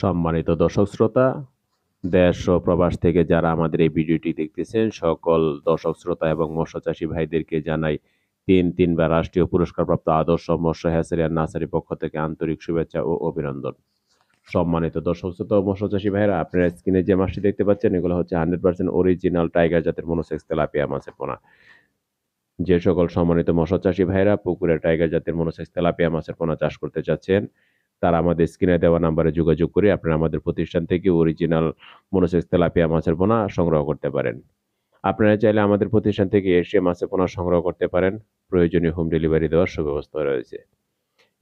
সম্মানিত দর্শক শ্রোতা, দেশ ও প্রবাস থেকে যারা আমাদের এই ভিডিওটি দেখতেছেন, সকল দর্শক শ্রোতা এবং মৎস্য চাষী ভাইদেরকে জানাই তিন তিনবার রাষ্ট্রীয় পুরস্কারপ্রাপ্ত আদর্শ মৎস্য হ্যাসারি আর নার্সারি পক্ষ থেকে আন্তরিক শুভেচ্ছা ও অভিনন্দন। সম্মানিত দর্শক শ্রোতা ও মৎস্য চাষী ভাইরা আপনারা স্ক্রিনে যে মাছটি দেখতে পাচ্ছেন, এগুলো হচ্ছে হান্ড্রেড পার্সেন্ট অরিজিনাল টাইগার জাতের মনোসেক্স তেলাপিয়া মাছের পোনা। যে সকল সম্মানিত মৎস্য চাষী ভাইরা পুকুরে টাইগার জাতের মনোসেক্স তেলাপিয়া মাছের পোনা চাষ করতে চাচ্ছেন তারা আমাদের স্ক্রিনে দেওয়া নাম্বারে যোগাযোগ করে আপনারা আমাদের প্রতিষ্ঠান থেকে অরিজিনাল মনোসেক্স তেলাপিয়া মাছের পোনা সংগ্রহ করতে পারেন। আপনারা চাইলে আমাদের প্রতিষ্ঠান থেকে এসে মাছের পোনা সংগ্রহ করতে পারেন। প্রয়োজনীয় হোম ডেলিভারি দেওয়ার সুব্যবস্থা রয়েছে।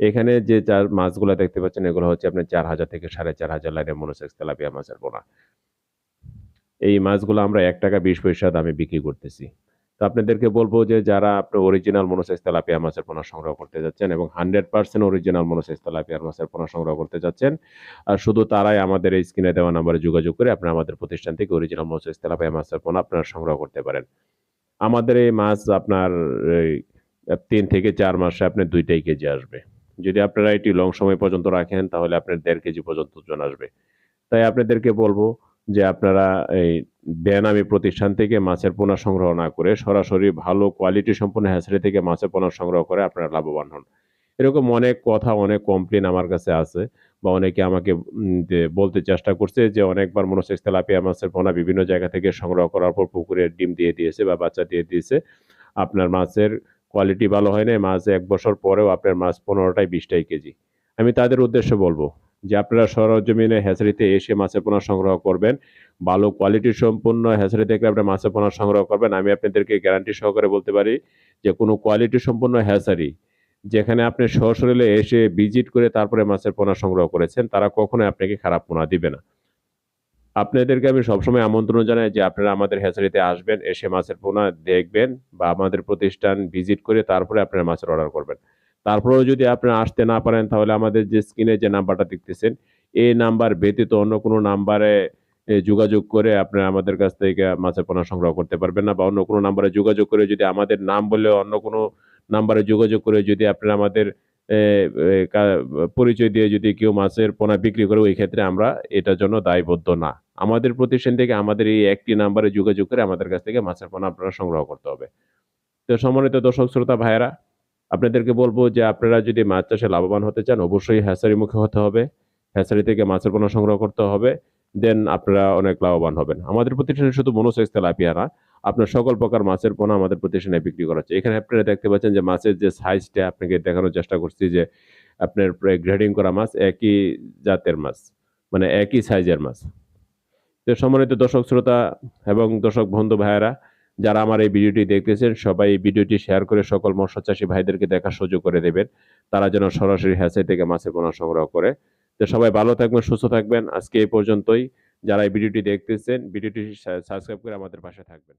এখানে যে চার মাছগুলো দেখতে পাচ্ছেন, এগুলো হচ্ছে আপনার চার হাজার থেকে সাড়ে চার হাজার লাইনের মনোসেক্স তেলাপিয়া মাছের পোনা। এই মাছগুলো আমরা এক টাকা বিশ পয়সা দামে বিক্রি করতেছি। তো আপনাদেরকে বলব যে যারা আপনার অরিজিনাল মনোসেক্স তেলাপিয়া মাছের পোনা সংগ্রহ করতে যাচ্ছেন এবং hundred percent original monosex tilapia মাছের পোনা সংগ্রহ করতে যাচ্ছেন, আর শুধু তারাই আমাদের এই স্ক্রিনে দেওয়া নাম্বারে যোগাযোগ করে আপনারা আমাদের প্রতিষ্ঠান থেকে অরিজিনাল মনোসেক্স তেলাপিয়া মাছের পোনা আপনারা সংগ্রহ করতে পারেন। আমাদের এই মাছ আপনার তিন থেকে চার মাসে আপনার দুইটাই কেজি আসবে। যদি আপনারা এটি লং সময় পর্যন্ত রাখেন তাহলে আপনার দেড় কেজি পর্যন্ত ওজন আসবে। তাই আপনাদেরকে বলব যে আপনারা এই বেনামি প্রতিষ্ঠান থেকে মাছের পোনা সংগ্রহ না করে সরাসরি ভালো কোয়ালিটি সম্পন্ন হ্যাচারি থেকে মাছের পোনা সংগ্রহ করে আপনারা লাভবান হন। এরকম অনেক কথা, অনেক কমপ্লেন আমার কাছে আছে বা অনেকে আমাকে বলতে চেষ্টা করছে যে অনেকবার মনোসেক্স তেলাপিয়া মাছের পোনা বিভিন্ন জায়গা থেকে সংগ্রহ করার পর পুকুরে ডিম দিয়ে দিয়েছে বা বাচ্চা দিয়ে দিয়েছে। আপনার মাছের কোয়ালিটি ভালো হয় না মাছ এক বছর পরেও আপনার মাছ পনেরোটাই বিশটাই কেজি। আমি তাদের উদ্দেশ্যে বলব যে আপনারা সরজমিনে হ্যাচারিতে এসে মাছের পোনা সংগ্রহ করবেন। ভালো কোয়ালিটি সম্পূর্ণ হ্যাচারি থেকে আপনার মাছের পোনা সংগ্রহ করবেন। আমি আপনাদেরকে গ্যারান্টি সহকারে বলতে পারি যে, কোনো কোয়ালিটি সম্পূর্ণ হ্যাচারি যেখানে আপনি সশরীরে এসে ভিজিট করে তারপরে মাছের পোনা সংগ্রহ করেছেন, তারা কখনোই আপনাকে খারাপ পোনা দিবে না। আপনাদেরকে আমি সবসময় আমন্ত্রণ জানাই যে, আপনারা আমাদের হ্যাচারিতে আসবেন, এসে মাছের পোনা দেখবেন বা আমাদের প্রতিষ্ঠান ভিজিট করে তারপরে আপনারা মাছের অর্ডার করবেন। তারপরেও যদি আপনারা আসতে না পারেন, তাহলে আমাদের যে স্ক্রিনে যে নাম্বারটা দেখতেছেন, এই নাম্বার ব্যতীত অন্য কোনো নাম্বারে যোগাযোগ করে আপনারা আমাদের কাছ থেকে মাছের পোনা সংগ্রহ করতে পারবেন না, বা অন্য কোনো নাম্বারে যোগাযোগ করে যদি আমাদের নাম বলে অন্য কোনো নাম্বারে যোগাযোগ করে যদি আপনারা আমাদের পরিচয় দিয়ে যদি কেউ মাছের পোনা বিক্রি করে, ওই ক্ষেত্রে আমরা এটার জন্য দায়বদ্ধ না। আমাদের প্রতিষ্ঠান থেকে আমাদের এই একটি নাম্বারে যোগাযোগ করে আমাদের কাছ থেকে মাছের পোনা আপনারা সংগ্রহ করতে হবে। তো সম্মানিত দর্শক, শ্রোতা, ভাইয়েরা আপনাদেরকে বলব যে আপনারা যদি মাছ চাষে লাভবান হতে চান, অবশ্যই হ্যাচারি মুখে হতে হবে। হ্যাচারি থেকে মাছের পোনা সংগ্রহ করতে হবে। দেন আপনারা অনেক লাভবান হবেন। আমাদের প্রতিষ্ঠানে শুধু মনোসেক্স তেলাপিয়া না আপনার সকল প্রকার মাছের পোনা আমাদের প্রতিষ্ঠানে বিক্রি করা হচ্ছে। এখানে আপনারা দেখতে পাচ্ছেন যে মাছের যে সাইজটা আপনাকে দেখানোর চেষ্টা করছি যে আপনার গ্রেডিং করা মাছ একই জাতের মাছ মানে একই সাইজের মাছ। তো সম্মানিত দর্শক, শ্রোতা এবং দর্শক বন্ধু ভাইয়েরা যারা আমার এই ভিডিওটি দেখতেছেন, সবাই এই ভিডিওটি শেয়ার করে সকল মৎস্য চাষী ভাইদেরকে দেখার সুযোগ করে দেবেন। তারা যেন সরাসরি হ্যাচারি থেকে মাছের পোনা সংগ্রহ করে। তো সবাই ভালো থাকবেন, সুস্থ থাকবেন। আজকে এই পর্যন্তই। যারা এই ভিডিওটি দেখতেছেন, ভিডিওটি সাবস্ক্রাইব করে আমাদের পাশে থাকবেন।